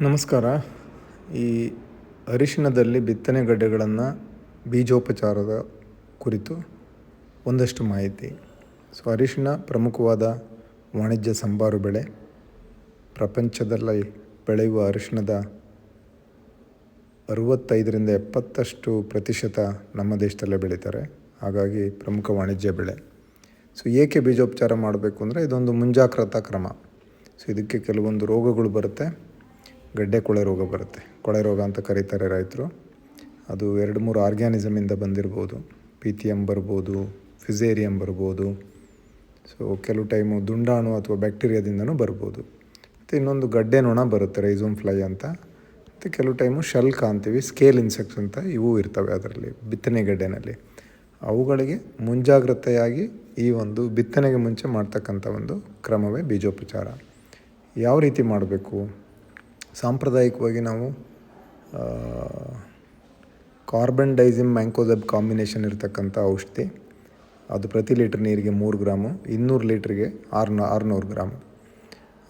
ನಮಸ್ಕಾರ. ಈ ಅರಿಶಿಣದಲ್ಲಿ ಬಿತ್ತನೆ ಗಡ್ಡೆಗಳನ್ನು ಬೀಜೋಪಚಾರದ ಕುರಿತು ಒಂದಷ್ಟು ಮಾಹಿತಿ. ಸೊ, ಅರಿಶಿನ ಪ್ರಮುಖವಾದ ವಾಣಿಜ್ಯ ಸಂಬಾರು ಬೆಳೆ. ಪ್ರಪಂಚದಲ್ಲಿ ಬೆಳೆಯುವ ಅರಿಶಿಣದ ಅರುವತ್ತೈದರಿಂದ ಎಪ್ಪತ್ತಷ್ಟು ಪ್ರತಿಶತ ನಮ್ಮ ದೇಶದಲ್ಲೇ ಬೆಳೀತಾರೆ. ಹಾಗಾಗಿ ಪ್ರಮುಖ ವಾಣಿಜ್ಯ ಬೆಳೆ. ಸೊ, ಏಕೆ ಬೀಜೋಪಚಾರ ಮಾಡಬೇಕು ಅಂದರೆ ಇದೊಂದು ಮುಂಜಾಗ್ರತಾ ಕ್ರಮ. ಸೊ, ಇದಕ್ಕೆ ಕೆಲವೊಂದು ರೋಗಗಳು ಬರುತ್ತೆ. ಗಡ್ಡೆ ಕೊಳೆ ರೋಗ ಬರುತ್ತೆ. ಕೊಳೆ ರೋಗ ಅಂತ ಕರೀತಾರೆ ರೈತರು. ಅದು ಎರಡು ಮೂರು ಆರ್ಗ್ಯಾನಿಸಮಿಂದ ಬಂದಿರ್ಬೋದು. ಪಿಥಿಯಮ್ ಬರ್ಬೋದು, ಫಿಸೇರಿಯಂ ಬರ್ಬೋದು. ಸೊ ಕೆಲವು ಟೈಮು ದುಂಡಾಣು ಅಥವಾ ಬ್ಯಾಕ್ಟೀರಿಯಾದಿಂದನೂ ಬರ್ಬೋದು. ಮತ್ತು ಇನ್ನೊಂದು ಗಡ್ಡೆ ನೊಣ ಬರುತ್ತೆ, ರೈಸೋಮ್ ಫ್ಲೈ ಅಂತ. ಮತ್ತು ಕೆಲವು ಟೈಮು ಶಲ್ಕ ಅಂತೀವಿ ಸ್ಕೇಲ್ ಇನ್ಸೆಕ್ಟ್ಸ್ ಅಂತ ಇವು ಇರ್ತವೆ ಅದರಲ್ಲಿ, ಬಿತ್ತನೆ ಗಡ್ಡೆನಲ್ಲಿ. ಅವುಗಳಿಗೆ ಮುಂಜಾಗ್ರತೆಯಾಗಿ ಈ ಒಂದು ಬಿತ್ತನೆಗೆ ಮುಂಚೆ ಮಾಡ್ತಕ್ಕಂಥ ಒಂದು ಕ್ರಮವೇ ಬೀಜೋಪಚಾರ. ಯಾವ ರೀತಿ ಮಾಡಬೇಕು? ಸಾಂಪ್ರದಾಯಿಕವಾಗಿ ನಾವು ಕಾರ್ಬನ್ ಡೈಸಿಮ್ ಮ್ಯಾಂಕೋಸಬ್ ಕಾಂಬಿನೇಷನ್ ಇರತಕ್ಕಂಥ ಔಷಧಿ. ಅದು ಪ್ರತಿ ಲೀಟ್ರ್ ನೀರಿಗೆ ಮೂರು ಗ್ರಾಮು, ಇನ್ನೂರು ಲೀಟ್ರಿಗೆ ಆರುನ, ಆರುನೂರು ಗ್ರಾಮು.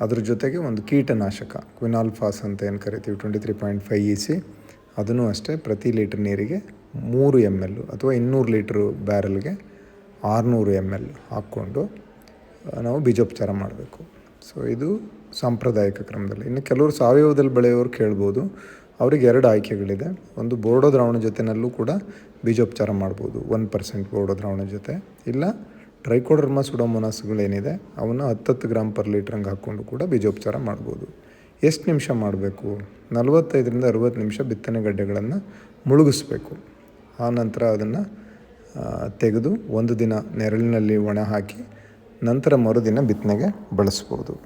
ಅದ್ರ ಜೊತೆಗೆ ಒಂದು ಕೀಟನಾಶಕ, ಕ್ವಿನಾಲ್ಫಾಸ್ ಅಂತ ಏನು ಕರಿತೀವಿ twenty three point five E C. ಅದನ್ನು ಅಷ್ಟೇ ಪ್ರತಿ ಲೀಟ್ರ್ ನೀರಿಗೆ ಮೂರು ಎಂ ಎಲ್, ಅಥವಾ ಇನ್ನೂರು ಲೀಟ್ರ್ ಬ್ಯಾರಲ್ಗೆ ಆರುನೂರು ಎಂ ಎಲ್ ಹಾಕ್ಕೊಂಡು ನಾವು ಬೀಜೋಪಚಾರ ಮಾಡಬೇಕು. ಸೊ ಇದು ಸಾಂಪ್ರದಾಯಿಕ ಕ್ರಮದಲ್ಲಿ. ಇನ್ನು ಕೆಲವರು ಸಾವಯವದಲ್ಲಿ ಬೆಳೆಯೋರು ಕೇಳ್ಬೋದು. ಅವ್ರಿಗೆ ಎರಡು ಆಯ್ಕೆಗಳಿದೆ. ಒಂದು ಬೋರ್ಡೋ ದ್ರಾವಣ ಜೊತೆನಲ್ಲೂ ಕೂಡ ಬೀಜೋಪಚಾರ ಮಾಡ್ಬೋದು. ಒನ್ ಪರ್ಸೆಂಟ್ ಬೋರ್ಡೋ ದ್ರಾವಣ ಜೊತೆ. ಇಲ್ಲ ಟ್ರೈಕೋಡರ್ಮಾ ಸುಡೋಮೊನಾಸ್ಗಳೇನಿದೆ ಅವನ್ನ ಹತ್ತತ್ತು ಗ್ರಾಮ್ ಪರ್ ಲೀಟ್ರಂಗೆ ಹಾಕ್ಕೊಂಡು ಕೂಡ ಬೀಜೋಪಚಾರ ಮಾಡ್ಬೋದು. ಎಷ್ಟು ನಿಮಿಷ ಮಾಡಬೇಕು? ನಲವತ್ತೈದರಿಂದ ಅರುವತ್ತು ನಿಮಿಷ ಬಿತ್ತನೆ ಗಡ್ಡೆಗಳನ್ನು ಮುಳುಗಿಸ್ಬೇಕು. ಆ ನಂತರ ಅದನ್ನು ತೆಗೆದು ಒಂದು ದಿನ ನೆರಳಿನಲ್ಲಿ ಒಣ ಹಾಕಿ ನಂತರ ಮರುದಿನ ಬಿತ್ತನೆಗೆ ಬಳಸ್ಬೋದು.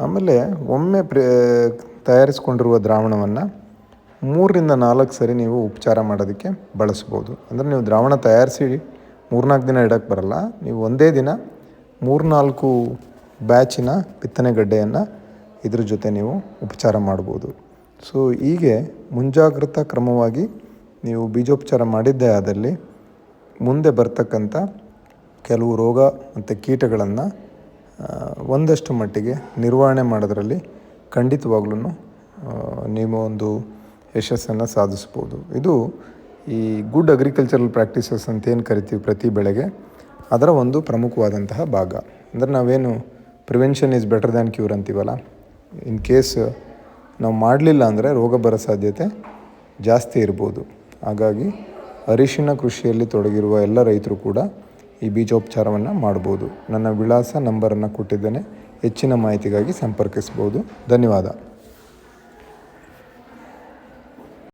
ಆಮೇಲೆ ಒಮ್ಮೆ ಪ್ರ, ತಯಾರಿಸ್ಕೊಂಡಿರುವ ದ್ರಾವಣವನ್ನು ಮೂರರಿಂದ ನಾಲ್ಕು ಸರಿ ನೀವು ಉಪಚಾರ ಮಾಡೋದಕ್ಕೆ ಬಳಸ್ಬೋದು. ಅಂದರೆ ನೀವು ದ್ರಾವಣ ತಯಾರಿಸಿ ಮೂರ್ನಾಲ್ಕು ದಿನ ಇಡೋಕ್ಕೆ ಬರಲ್ಲ, ನೀವು ಒಂದೇ ದಿನ ಮೂರ್ನಾಲ್ಕು ಬ್ಯಾಚಿನ ಗಡ್ಡೆಯನ್ನು ಇದ್ರ ಜೊತೆ ನೀವು ಉಪಚಾರ ಮಾಡ್ಬೋದು. ಸೊ, ಹೀಗೆ ಮುಂಜಾಗ್ರತಾ ಕ್ರಮವಾಗಿ ನೀವು ಬೀಜೋಪಚಾರ ಮಾಡಿದ್ದೇ ಆದಲ್ಲಿ ಮುಂದೆ ಬರ್ತಕ್ಕಂಥ ಕೆಲವು ರೋಗ ಮತ್ತು ಕೀಟಗಳನ್ನು ಒಂದಷ್ಟು ಮಟ್ಟಿಗೆ ನಿರ್ವಹಣೆ ಮಾಡೋದರಲ್ಲಿ ಖಂಡಿತವಾಗ್ಲೂ ನೀವು ಒಂದು ಯಶಸ್ಸನ್ನು ಸಾಧಿಸ್ಬೋದು. ಇದು ಈ ಗುಡ್ ಅಗ್ರಿಕಲ್ಚರಲ್ ಪ್ರಾಕ್ಟೀಸಸ್ ಅಂತ ಏನು ಕರಿತೀವಿ ಪ್ರತಿ ಬೆಳೆಗೆ, ಅದರ ಒಂದು ಪ್ರಮುಖವಾದಂತಹ ಭಾಗ. ಅಂದರೆ ನಾವೇನು prevention is better than cure ಅಂತೀವಲ್ಲ ಇನ್ ಕೇಸ್ ನಾವು ಮಾಡಲಿಲ್ಲ ಅಂದರೆ ರೋಗ ಬರೋ ಸಾಧ್ಯತೆ ಜಾಸ್ತಿ ಇರ್ಬೋದು. ಹಾಗಾಗಿ ಅರಿಶಿನ ಕೃಷಿಯಲ್ಲಿ ತೊಡಗಿರುವ ಎಲ್ಲ ರೈತರು ಕೂಡ ಈ ಬೀಜೋಪಚಾರವನ್ನು ಮಾಡ್ಬೋದು. ನನ್ನ ವಿಳಾಸ ನಂಬರನ್ನು ಕೊಟ್ಟಿದ್ದೇನೆ. ಹೆಚ್ಚಿನ ಮಾಹಿತಿಗಾಗಿ ಸಂಪರ್ಕಿಸ್ಬೋದು ಧನ್ಯವಾದ.